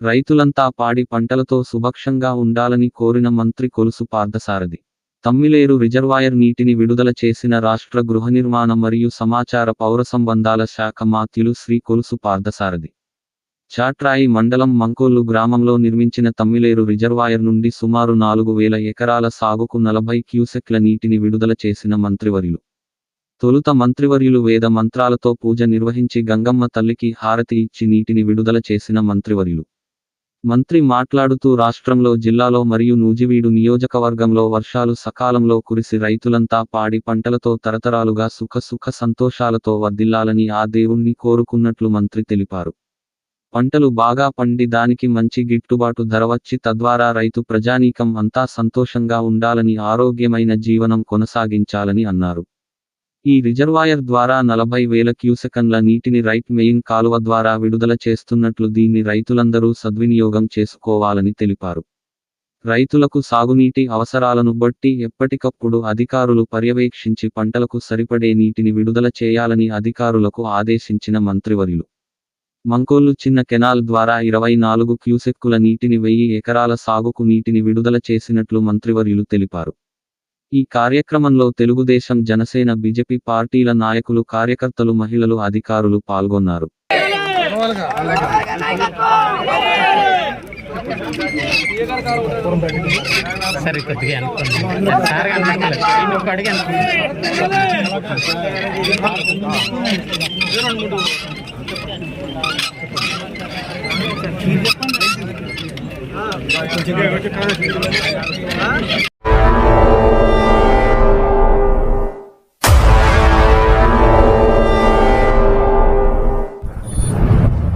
రైతులంతా పాడి పంటలతో సుభక్షంగా ఉండాలని కోరిన మంత్రి కొలుసు పార్థసారథి. తమ్మిలేరు రిజర్వాయర్ నీటిని విడుదల చేసిన రాష్ట్ర గృహనిర్మాణ మరియు సమాచార పౌర సంబంధాల శాఖ మాత్యులు శ్రీ కొలుసు పార్థసారథి. చాట్రాయి మండలం మంకోలు గ్రామంలో నిర్మించిన తమ్మిలేరు రిజర్వాయర్ నుండి సుమారు నాలుగు వేల ఎకరాల సాగుకు నలభై క్యూసెక్ల నీటిని విడుదల చేసిన మంత్రివర్యులు. తొలుత మంత్రివర్యులు వేద మంత్రాలతో పూజ నిర్వహించి గంగమ్మ తల్లికి హారతి ఇచ్చి నీటిని విడుదల చేసిన మంత్రివర్యులు. మంత్రి మాట్లాడుతూ రాష్ట్రంలో జిల్లాలో మరియు నూజివీడు నియోజకవర్గంలో వర్షాలు సకాలంలో కురిసి రైతులంతా పాడి పంటలతో తరతరాలుగా సుఖ సుఖ సంతోషాలతో వర్దిల్లాలని ఆ దేవుణ్ణి కోరుకున్నట్లు మంత్రి తెలిపారు. పంటలు బాగా పండి దానికి మంచి గిట్టుబాటు ధర వచ్చి తద్వారా రైతు ప్రజానీకం అంతా సంతోషంగా ఉండాలని ఆరోగ్యమైన జీవనం కొనసాగించాలని అన్నారు. ఈ రిజర్వాయర్ ద్వారా నలభై వేల క్యూసెకన్ల నీటిని రైట్ మెయిన్ కాలువ ద్వారా విడుదల చేస్తున్నట్లు దీన్ని రైతులందరూ సద్వినియోగం చేసుకోవాలని తెలిపారు. రైతులకు సాగునీటి అవసరాలను బట్టి ఎప్పటికప్పుడు అధికారులు పర్యవేక్షించి పంటలకు సరిపడే నీటిని విడుదల చేయాలని అధికారులకు ఆదేశించిన మంత్రివర్యులు. మంకోలు చిన్న కెనాల్ ద్వారా ఇరవై నాలుగు క్యూసెక్కుల నీటిని వెయ్యి ఎకరాల సాగుకు నీటిని విడుదల చేసినట్లు మంత్రివర్యులు తెలిపారు. ఈ కార్యక్రమంలో తెలుగుదేశం జనసేన బీజేపీ పార్టీల నాయకులు కార్యకర్తలు మహిళలు అధికారులు పాల్గొన్నారు. సరే కొద్దిగా సార్